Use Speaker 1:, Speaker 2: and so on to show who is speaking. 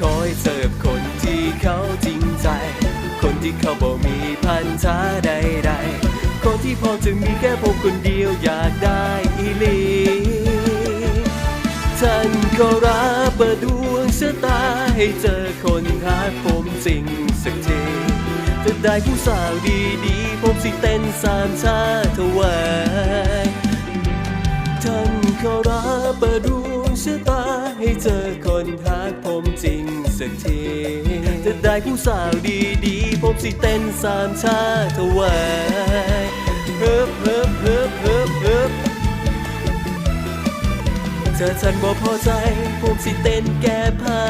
Speaker 1: คอยเสิร์ฟคนที่เขาจริงใจ คนที่เขาบอกมีพันธะใดๆ คนที่พอจะมีแค่ผมคนเดียวอยากได้อีลีท่านก็รับเปิดดวงชะตาให้เจอคนรักผมจริงสักทีจะได้ผู้สาวดีๆ ผมสิเต้นสามชาถวายท่านก็รับเปิดดวงชะตา ให้เจอคนทักผมจริงสักทีจะได้ผู้สาวดีๆ ผมสิเต้นสามชาถวายเฮิบเฮิบเฮิบเฮิบเฮิบเธอฉันบ่พอใจ ผมสิเต้นแก้ผ้า